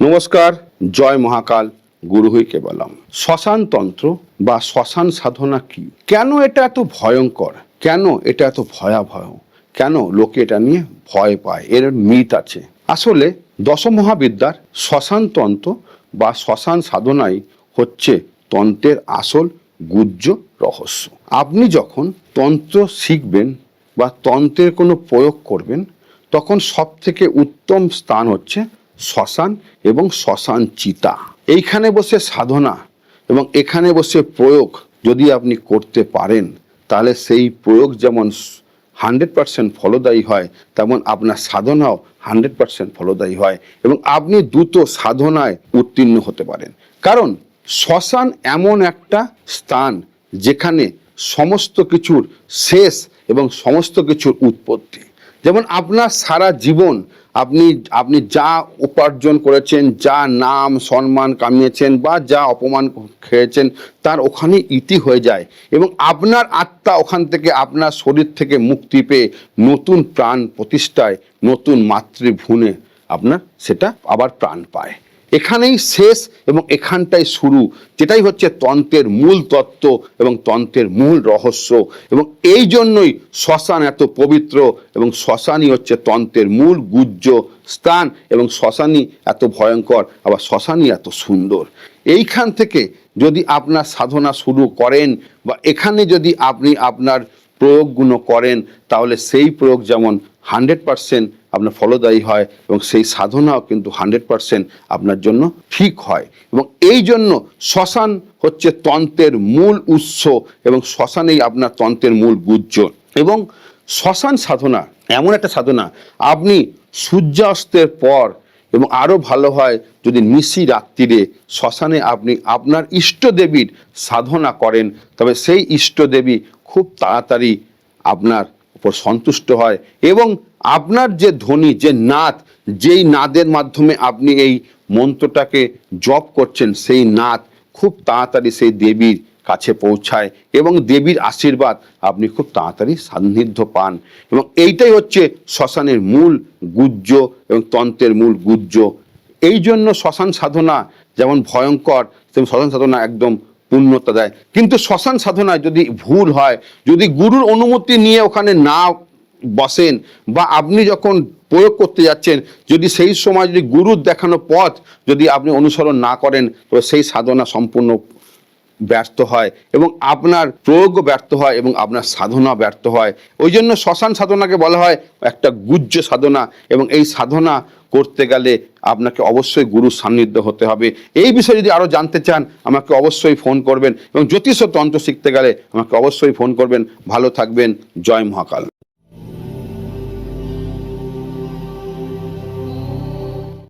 নমস্কার, জয় মহাকাল, গুরু হইকে বললাম শ্মশান তন্ত্র বা শ্মশান সাধনা কি? কেন এটা এত ভয়ঙ্কর? কেন এটা এত ভয়াবহ? কেন লোকে এটা নিয়ে ভয় পায়? এর মিথ আছে। আসলে দশমহাবিদ্যার শ্মশান তন্ত্র বা শ্মশান সাধনাই হচ্ছে তন্ত্রের আসল গুজ্জ রহস্য। আপনি যখন তন্ত্র শিখবেন বা তন্ত্রের কোনো প্রয়োগ করবেন, তখন সব থেকে উত্তম স্থান হচ্ছে শ্মশান এবং শ্মশান চিতা। এইখানে বসে সাধনা এবং এখানে বসে প্রয়োগ যদি আপনি করতে পারেন, তাহলে সেই প্রয়োগ যেমন হান্ড্রেড পার্সেন্ট ফলদায়ী হয়, তেমন আপনার সাধনাও হান্ড্রেড পার্সেন্ট ফলদায়ী হয় এবং আপনি দ্রুত সাধনায় উত্তীর্ণ হতে পারেন। কারণ শ্মশান এমন একটা স্থান যেখানে সমস্ত কিছুর শেষ এবং সমস্ত কিছুর উৎপত্তি। যেমন আপনার সারা জীবন আপনি আপনি যা উপার্জন করেছেন, যা নাম সম্মান কামিয়েছেন বা যা অপমান খেয়েছেন, তার ওখানে ইতি হয়ে যায়। এবং আপনার আত্মা ওখান থেকে, আপনার শরীর থেকে মুক্তি পেয়ে নতুন প্রাণ প্রতিষ্ঠায়, নতুন মাতৃভূনে আপনার সেটা আবার প্রাণ পায়। এখানেই শেষ এবং এখানটাই শুরু, যেটাই হচ্ছে তন্ত্রের মূল তত্ত্ব এবং তন্ত্রের মূল রহস্য। এবং এই জন্যই শ্মশান এত পবিত্র এবং শ্মশানই হচ্ছে তন্ত্রের মূল গুজ্জ স্থান এবং শ্মশানই এত ভয়ঙ্কর, আবার শ্মশানই এত সুন্দর। এইখান থেকে যদি আপনার সাধনা শুরু করেন বা এখানে যদি আপনি আপনার প্রয়োগগুলো করেন, তাহলে সেই প্রয়োগ যেমন হান্ড্রেড পারসেন্ট আপনার ফলদায়ী হয় এবং সেই সাধনাও কিন্তু হান্ড্রেড পারসেন্ট আপনার জন্য ঠিক হয় এবং এই জন্য শ্মশান হচ্ছে তন্ত্রের মূল উৎস এবং শ্মশানেই আপনার তন্ত্রের মূল গুজ্জ এবং শ্মশান সাধনা, এমন একটা সাধনা, আপনি সূর্যাস্তের পর এবং আরও ভালো হয় যদি নিশি রাত্রিরে শ্মশানে আপনি আপনার ইষ্টদেবীর সাধনা করেন, তবে সেই ইষ্টদেবী খুব তাড়াতাড়ি আপনার উপর সন্তুষ্ট হয় এবং আপনার যে ধ্বনি, যে নাদ, যেই নাদের মাধ্যমে আপনি এই মন্ত্রটাকে জপ করছেন, সেই নাদ খুব তাড়াতাড়ি সেই দেবীর কাছে পৌঁছায় এবং দেবীর আশীর্বাদ আপনি খুব তাড়াতাড়ি সান্নিধ্য পান এবং এইটাই হচ্ছে শ্মশানের মূল গুজ্জ এবং তন্ত্রের মূল গুজ্জ এই জন্য শ্মশান সাধনা যেমন ভয়ঙ্কর, তেমন শ্মশান সাধনা একদম পূর্ণতা দেয়। কিন্তু শ্মশান সাধনায় যদি ভুল হয়, যদি গুরুর অনুমতি নিয়ে ওখানে না বসেন বা আপনি যখন প্রয়োগ করতে যাচ্ছেন, যদি সেই সময় যদি গুরুর দেখানো পথ যদি আপনি অনুসরণ না করেন, তো সেই সাধনা সম্পূর্ণ ব্যর্থ হয় এবং আপনার প্রয়োগও ব্যর্থ হয় এবং আপনার সাধনা ব্যর্থ হয়। ওই জন্য শ্মশান সাধনাকে বলা হয় একটা গুজ্জ সাধনা এবং এই সাধনা করতে গেলে আপনাকে অবশ্যই গুরু সান্নিধ্য হতে হবে। এই বিষয়ে যদি আরও জানতে চান, আমাকে অবশ্যই ফোন করবেন এবং জ্যোতিষ তন্ত্র শিখতে গেলে আমাকে অবশ্যই ফোন করবেন। ভালো থাকবেন। জয় মহাকাল।